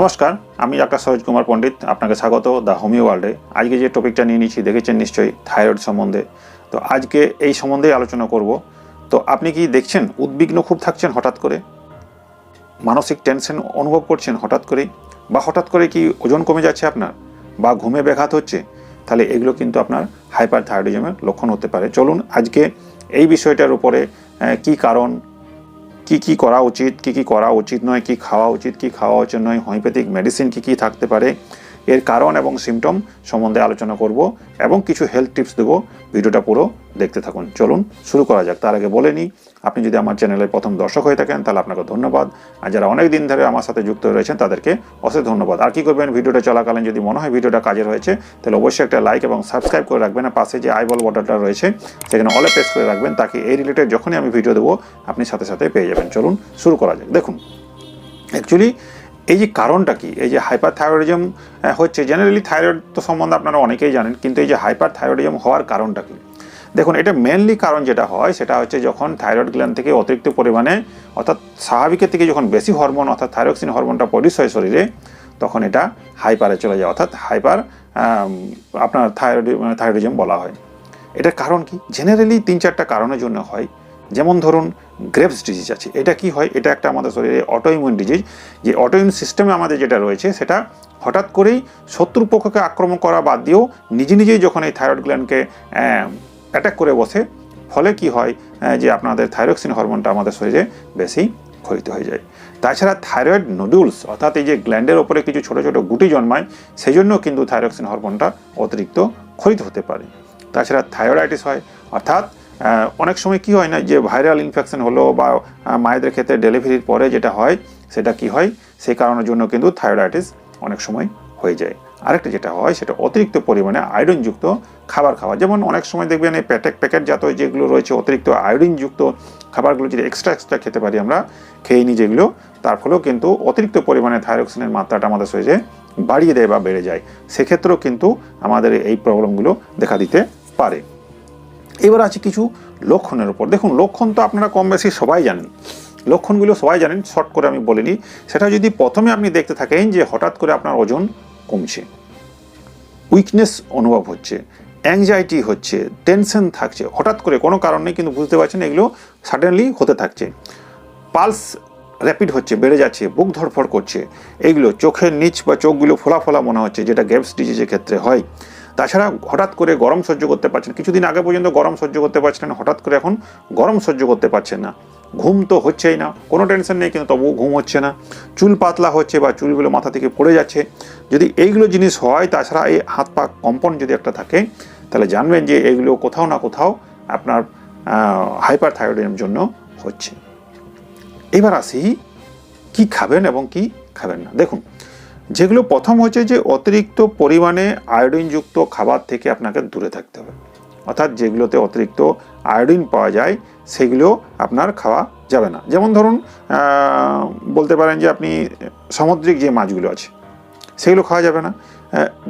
নমস্কার, আমি ডাক্তার সরোজ কুমার পণ্ডিত, আপনাকে স্বাগত দ্য হোমিও ওয়ার্ল্ডে। আজকে যে টপিকটা নিয়ে নিচ্ছি, দেখেছেন নিশ্চয়ই থাইরয়েড সম্বন্ধে। তো আজকে এই সম্বন্ধেই আলোচনা করব। তো আপনি কি দেখছেন, উদ্বিগ্ন খুব থাকছেন হঠাৎ করে? মানসিক টেনশন অনুভব করছেন হঠাৎ করেই? বা হঠাৎ করে কি ওজন কমে যাচ্ছে আপনার? বা ঘুমে ব্যাঘাত হচ্ছে? তাহলে এগুলো কিন্তু আপনার হাইপার থাইরয়েডিজমের লক্ষণ হতে পারে। চলুন আজকে এই বিষয়টার উপরে কি কারণ কি কি করা উচিত, কি কি করা উচিত নয়, কি খাওয়া উচিত, কি খাওয়া উচিত নয় হোমিওপ্যাথিক মেডিসিন কি কি থাকতে পারে, এর কারণ এবং সিমটম সম্বন্ধে আলোচনা করব এবং কিছু হেলথ টিপস দেবো, ভিডিওটা পুরো দেখতে থাকুন। চলুন শুরু করা যাক। তার আগে বলে নিই আপনি যদি আমার চ্যানেলের প্রথম দর্শক হয়ে থাকেন, তাহলে আপনাকে ধন্যবাদ। আর যারা অনেক দিন ধরে আমার সাথে যুক্ত রয়েছেন, তাদেরকে অশেষ ধন্যবাদ। আর কি করবেন? ভিডিওটা চলাকালীন যদি মনে হয় ভিডিওটা কাজের হয়েছে, তাহলে অবশ্যই একটা লাইক এবং সাবস্ক্রাইব করে রাখবেন। আর পাশে যে আইবল বটনটা রয়েছে, সেখানে অলে প্রেস করে রাখবেন, তাকে এই রিলেটেড যখনই আমি ভিডিও দেবো, আপনি সাথে সাথে পেয়ে যাবেন। চলুন শুরু করা যাক। দেখুন অ্যাকচুয়ালি এই যে কারণটা কি? এই যে হাইপার থাইরয়েডিজম হচ্ছে জেনারেলি থাইরয়েড তো সম্বন্ধে আপনারা অনেকেই জানেন, কিন্তু এই যে হাইপার থাইরয়েডিজম হওয়ার কারণটা কি? দেখুন, এটা মেনলি কারণ যেটা হয়, সেটা হচ্ছে যখন থাইরয়েড গ্ল্যান্ড থেকে অতিরিক্ত পরিমাণে, অর্থাৎ স্বাভাবিকের থেকে যখন বেশি হরমোন অর্থাৎ থাইরক্সিন হরমোনটা প্রডিউস হয় শরীরে, তখন এটা হাইপারে চলে যায়, অর্থাৎ হাইপার আপনার থাইরয়েড থাইরয়েডিজম বলা হয়। এটার কারণ কি? জেনারেলি তিন চারটা কারণের জন্য হয়। যেমন ধরুন গ্রেভস ডিজিজ আছে। এটা কি হয়? এটা একটা আমাদের শরীরে অটোইমিউন ডিজিজ যে অটোইমিউন সিস্টেমে আমাদের যেটা রয়েছে, সেটা হঠাৎ করেই শত্রু পক্ষকে আক্রমণ করা বাদ দিয়েও, নিজে নিজেই যখন এই থাইরয়েড গ্ল্যান্ডকে অ্যাটাক করে বসে, ফলে কি হয় যে আপনাদের থাইরক্সিন হরমোনটা আমাদের শরীরে বেশি ক্ষরিত হয়ে যায়। তাছাড়া থাইরয়েড নুডুলস অর্থাৎ এই যে গ্ল্যান্ডের ওপরে কিছু ছোটো ছোটো গুটি জন্মায় সেই জন্য কিন্তু থাইরক্সিন হরমোনটা অতিরিক্ত ক্ষরিত হতে পারে। তাছাড়া থাইরয়েডাইটিস হয়, অর্থাৎ অনেক সময় কি হয় না, যে ভাইরাল ইনফেকশন হলো বা মায়েদের ক্ষেত্রে ডেলিভারির পরে যেটা হয়, সেটা কি হয়, সেই কারণের জন্য কিন্তু থাইরয়েডাইটিস অনেক সময় হয়ে যায়। আরেকটা যেটা হয়, সেটা অতিরিক্ত পরিমাণে আয়োডিনযুক্ত খাবার খাওয়া। যেমন অনেক সময় দেখবেন এই প্যাকেট প্যাকেট জাতীয় যেগুলো রয়েছে, অতিরিক্ত আয়োডিনযুক্ত খাবারগুলো যদি এক্সট্রা এক্সট্রা খেতে পারি আমরা, খেয়ে নিই যেগুলো, তার ফলেও কিন্তু অতিরিক্ত পরিমাণে থাইরক্সিনের মাত্রাটা আমাদের শরীরে বাড়িয়ে দেয় বা বেড়ে যায়। সেক্ষেত্রেও কিন্তু আমাদের এই প্রবলেমগুলো দেখা দিতে পারে। এবার আছে কিছু লক্ষণের উপর। দেখুন, লক্ষণ তো আপনারা কম বেশি সবাই জানেন। লক্ষণগুলো সবাই জানেন, শর্ট করে আমি বলিনি। সেটা যদি প্রথমে আপনি দেখতে থাকেন যে হঠাৎ করে আপনার ওজন কমছে। উইকনেস অনুভব হচ্ছে অ্যাংজাইটি হচ্ছে টেনশন থাকছে। হঠাৎ করে কোনো কারণ নেই, কিন্তু বুঝতে পারছেন এগুলো সাডেনলি হতে থাকছে। পালস র্যাপিড হচ্ছে, বেড়ে যাচ্ছে, বুক ধরফর করছে। এইগুলো চোখের নিচ বা চোখগুলো ফোলা ফোলা মনে হচ্ছে, যেটা গ্যাপস ডিজিজের ক্ষেত্রে হয়। তাছাড়া হঠাৎ করে গরম সহ্য করতে পারছেন কিছুদিন আগে পর্যন্ত গরম সহ্য করতে পারছিলেন হঠাৎ করে এখন গরম সহ্য করতে পারছেন না। ঘুম তো হচ্ছেই না। কোনো টেনশন নেই, কিন্তু তবুও ঘুম হচ্ছে না। চুল পাতলা হচ্ছে বা চুলগুলো মাথা থেকে পড়ে যাচ্ছে। যদি এইগুলো জিনিস হয়, তাছাড়া এই হাত পা কম্পন যদি একটা থাকে, তাহলে জানবেন যে এগুলো কোথাও না কোথাও আপনার হাইপার থাইরয়েডের জন্য হচ্ছে। এবার আসি, কি খাবেন এবং কি খাবেন না? দেখুন, যেগুলো প্রথম হচ্ছে যে অতিরিক্ত পরিমাণে আয়োডিনযুক্ত খাবার থেকে আপনাকে দূরে থাকতে হবে। অর্থাৎ যেগুলোতে অতিরিক্ত আয়োডিন পাওয়া যায়, সেগুলো আপনার খাওয়া যাবে না। যেমন ধরুন বলতে পারেন যে আপনি সামুদ্রিক যে মাছগুলো আছে, সেগুলো খাওয়া যাবে না।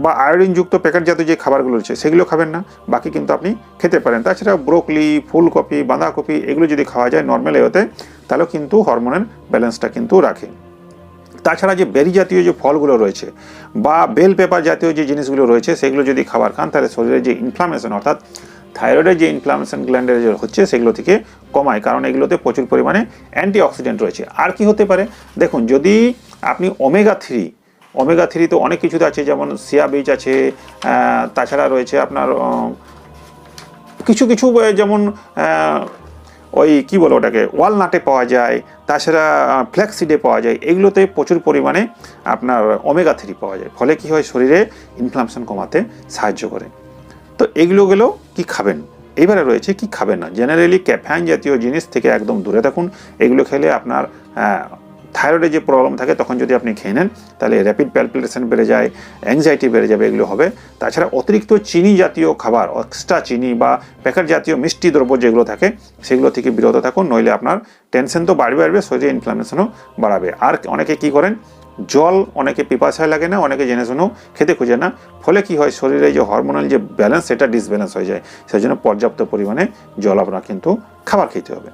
বা আয়োডিনযুক্ত প্যাকেট জাতীয় যে খাবারগুলো রয়েছে, সেগুলো খাবেন না। বাকি কিন্তু আপনি খেতে পারেন। তাছাড়া ব্রোকলি, ফুলকপি, বাঁধাকপি, এগুলো যদি খাওয়া যায় নর্মাল এতে তাহলেও কিন্তু হরমোনের ব্যালেন্সটা কিন্তু রাখে। তাছাড়া যে বেরি জাতীয় যে ফলগুলো রয়েছে বা বেল পেপার জাতীয় যে জিনিসগুলো রয়েছে, সেগুলো যদি খাবার খান, তাহলে শরীরে যে ইনফ্লামেশন অর্থাৎ থাইরয়েডের যে ইনফ্লামেশন গ্ল্যান্ডের যে হচ্ছে, সেগুলো থেকে কমায়। কারণ এগুলোতে প্রচুর পরিমাণে অ্যান্টি অক্সিডেন্ট রয়েছে। আর কি হতে পারে? দেখুন, যদি আপনি ওমেগা থ্রি ওমেগা থ্রি তো অনেক কিছুতে আছে, যেমন সিয়া বীজ আছে তাছাড়া রয়েছে আপনার কিছু কিছু যেমন ওই কি বলো ওটাকে ওয়ালনাটে পাওয়া যায়, তাছাড়া ফ্ল্যাক্সিডে পাওয়া যায়, এগুলোতে প্রচুর পরিমাণে আপনার ওমেগা থ্রি পাওয়া যায়। ফলে কি হয়? শরীরে ইনফ্লামেশন কমাতে সাহায্য করে। তো এগুলো গেলেও কি খাবেন? এবারে রয়েছে কি খাবেন না? জেনারেলি ক্যাফাইন জাতীয় জিনিস থেকে একদম দূরে থাকুন। এগুলো খেলে আপনার থাইরয়েডের যে প্রবলেম থাকে, তখন যদি আপনি খেয়ে নেন, তাহলে র্যাপিড প্যালপিটেশন বেড়ে যায় অ্যাংজাইটি বেড়ে যাবে, এগুলো হবে। তাছাড়া অতিরিক্ত চিনি জাতীয় খাবার এক্সট্রা চিনি বা প্যাকেট জাতীয় মিষ্টি দ্রব্য যেগুলো থাকে, সেগুলো থেকে বিরত থাকুন, নইলে আপনার টেনশন তো বাড়বে বাড়বে, শরীরে ইনফ্লামেশনও বাড়াবে। আর অনেকে কি করেন? জল, অনেকে পিপাসায় লাগে না, অনেকে জেনে শুনেও খেতে খুঁজে না। ফলে কি হয়? শরীরে যে হরমোনাল যে ব্যালেন্স সেটা ডিসব্যালেন্স হয়ে যায়। সেই জন্য পর্যাপ্ত পরিমাণে জল আপনার কিন্তু খাবার খেতে হবে।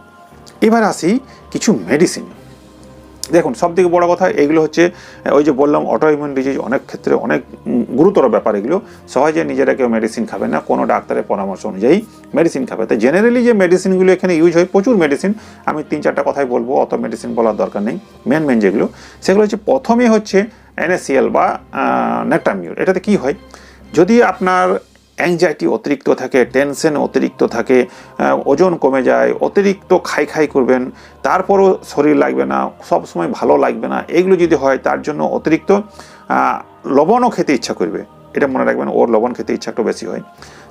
এবার আসি কিছু মেডিসিন দেখুন সব থেকে বড় কথা এগুলো হচ্ছে ওই যে বললাম অটো ইমিউন ডিজিজ অনেক ক্ষেত্রে অনেক গুরুতর ব্যাপার এগুলো। সহজে নিজেরা কেউ মেডিসিন খাবে না, কোনো ডাক্তারের পরামর্শ অনুযায়ী মেডিসিন খাবে। তো জেনারেলি যে মেডিসিনগুলো এখানে ইউজ হয়, প্রচুর মেডিসিন আমি তিন চারটা কথাই বলব, অত মেডিসিন বলার দরকার নেই মেন মেন যেগুলো। সেগুলো হচ্ছে, প্রথমে হচ্ছে এনএসিএল বা নেটামিউর এটাতে কি হয়? যদি আপনার অ্যাংজাইটি অতিরিক্ত থাকে টেনশন অতিরিক্ত থাকে ওজন কমে যায়, অতিরিক্ত খাই খাই করবেন, তারপরও শরীর লাগবে না সব সময় ভালো লাগবে না, এগুলো যদি হয় তার জন্য অতিরিক্ত লবণও খেতে ইচ্ছা করবে। এটা মনে রাখবেন, ওর লবণ খেতে ইচ্ছা একটু বেশি হয়।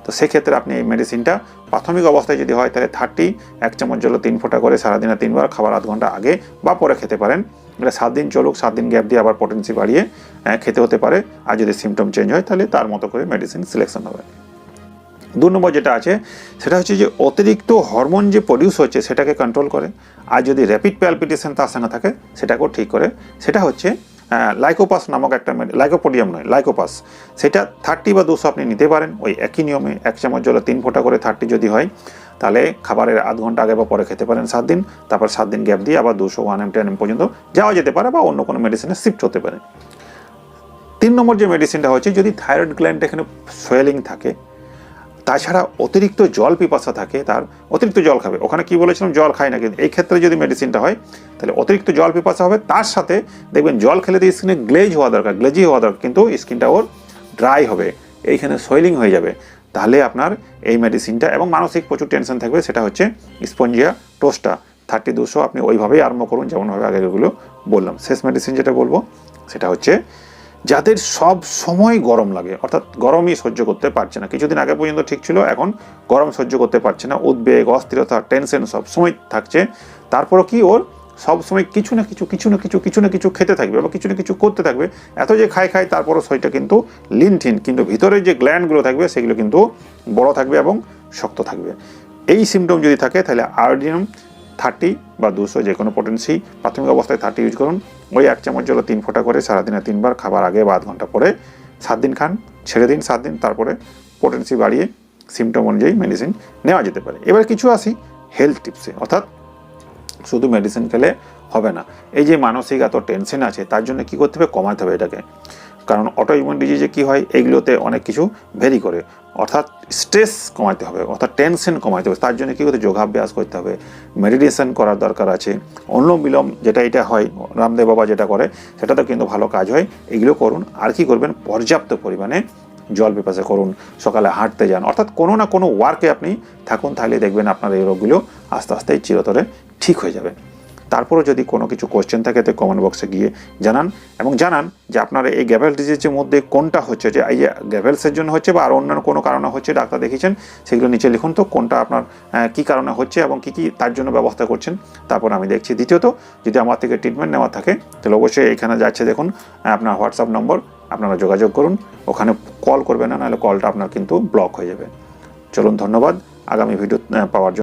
তো সেক্ষেত্রে আপনি এই মেডিসিনটা প্রাথমিক অবস্থায় যদি হয় তাহলে থার্টি এক চামচ জল তিন ফোঁটা করে সারাদিনে তিনবার খাবার আধ ঘণ্টা আগে বা পরে খেতে পারেন। এটা সাত দিন চলুক, সাত দিন গ্যাপ দিয়ে আবার পটেন্সি বাড়িয়ে খেতে হতে পারে। আর যদি সিমটম চেঞ্জ হয় তাহলে তার মতো করে মেডিসিন সিলেকশন হবে। দু নম্বর যেটা আছে, সেটা হচ্ছে যে অতিরিক্ত হরমোন যে প্রডিউস হচ্ছে, সেটাকে কন্ট্রোল করে। আর যদি র্যাপিড প্যালপিটেশন তার সঙ্গে থাকে, সেটাকেও ঠিক করে। সেটা হচ্ছে লাইকোপাস নামক একটা লাইকোপোডিয়াম নয় লাইকোপাস সেটা থার্টি বা দুশো আপনি নিতে পারেন, ওই একই নিয়মে, এক চামচ জলে তিন ফোঁটা করে থার্টি যদি হয়, তাহলে খাবারের আধ ঘণ্টা আগে বা পরে খেতে পারেন সাত দিন। তারপর সাত দিন গ্যাপ দিয়ে আবার দুশো ওয়ান এম টেন এম পর্যন্ত যাওয়া যেতে পারে বা অন্য কোনো মেডিসিনে শিফট হতে পারে। তিন নম্বর যে মেডিসিনটা হচ্ছে, যদি থাইরয়েড গ্ল্যান্ড এখানে সোয়েলিং থাকে তাছাড়া অতিরিক্ত জল পিপাসা থাকে, তার অতিরিক্ত জল খাবে। ওখানে কি বলেছিলাম? জল খায় না কিন্তু। এই ক্ষেত্রে যদি মেডিসিনটা হয়, তাহলে অতিরিক্ত জল পিপাসা হবে। তার সাথে দেখবেন জল খেলে দিয়ে স্কিনে গ্লেজ হওয়া দরকার গ্লেজি হওয়া দরকার, কিন্তু স্কিনটা ওর ড্রাই হবে, এইখানে সোয়েলিং হয়ে যাবে। তাহলে আপনার এই মেডিসিনটা এবং মানসিক প্রচুর টেনশন থাকবে, সেটা হচ্ছে স্পঞ্জিয়া টোস্টা থার্টি দুশো আপনি ওইভাবেই আরম্ভ করুন, যেমনভাবে আগেরগুলো বললাম। শেষ মেডিসিন যেটা বলব, সেটা হচ্ছে যাদের সব সময় গরম লাগে, অর্থাৎ গরমই সহ্য করতে পারছে না। কিছুদিন আগে পর্যন্ত ঠিক ছিল, এখন গরম সহ্য করতে পারছে না। উদ্বেগ, অস্থিরতা টেনশন সব সময় থাকছে। তারপরও কি ওর সব সময় কিছু না কিছু কিছু না কিছু কিছু না কিছু খেতে থাকবে বা কিছু না কিছু করতে থাকবে। এত যে খায় খায়, তারপরও শরীরটা কিন্তু লিনঠিন কিন্তু ভিতরে যে গ্ল্যান্ডগুলো থাকবে, সেগুলো কিন্তু বড় থাকবে এবং শক্ত থাকবে। এই সিমটম যদি থাকে, তাহলে আয়োডিনাম থার্টি বা দুশো যে কোনো পোটেন্সি প্রাথমিক অবস্থায় থার্টি ইউজ করুন। ওই এক চামচ জলে তিন ফোঁটা করে সারাদিনে তিনবার খাবার আগে বা আধ ঘণ্টা পরে সাত দিন খান, ছেড়ে দিন সাত দিন, তারপরে পোটেন্সি বাড়িয়ে সিমটম অনুযায়ী মেডিসিন নেওয়া যেতে পারে। এবার কিছু আসি হেলথ টিপসে অর্থাৎ শুধু মেডিসিন খেলে হবে না। এই যে মানসিক এত টেনশন আছে, তার জন্য কি করতে হবে? কমাতে হবে এটাকে। কারণ অটো ইমিউন ডিজিজে কী হয়? এইগুলোতে অনেক কিছু ভেরি করে। অর্থাৎ স্ট্রেস কমাতে হবে, অর্থাৎ টেনশন কমাতে হবে। তার জন্য কী করতে যোগাভ্যাস করতে হবে। মেডিটেশন করার দরকার আছে। অন্য বিলম যেটা এটা হয়, রামদেব বাবা যেটা করে সেটাতে কিন্তু ভালো কাজ হয়। এগুলো করুন। আর কি করবেন? পর্যাপ্ত পরিমাণে জল পিপাসা করুন। সকালে হাঁটতে যান। অর্থাৎ কোনো না কোনো ওয়ার্কে আপনি থাকুন, তাহলে দেখবেন আপনার এই রোগগুলো আস্তে আস্তে চিরতরে ঠিক হয়ে যাবে। তারপরেও যদি কোনো কিছু কোয়েশ্চেন থাকে, তো কমেন্ট বক্সে গিয়ে জানান এবং জানান যে আপনার এই গ্যাভেল ডিজিজের মধ্যে কোনটা হচ্ছে, যে এই গ্যাভেলসের জন্য হচ্ছে বা আর অন্যান্য কোনো কারণে হচ্ছে, ডাক্তার দেখিয়েছেন, সেগুলো নিচে লিখুন তো, কোনটা আপনার কী কারণে হচ্ছে এবং কী কী তার জন্য ব্যবস্থা করছেন। তারপর আমি দেখছি দ্বিতীয়ত, যদি আমার থেকে ট্রিটমেন্ট নেওয়া থাকে, তাহলে অবশ্যই এখানে যাচ্ছে দেখুন আপনার হোয়াটসঅ্যাপ নম্বর আপনারা যোগাযোগ করুন, ওখানে কল করবেন না, নাহলে কলটা আপনার কিন্তু ব্লক হয়ে যাবে। চলুন, ধন্যবাদ। আগামী ভিডিও পাওয়ার জন্য।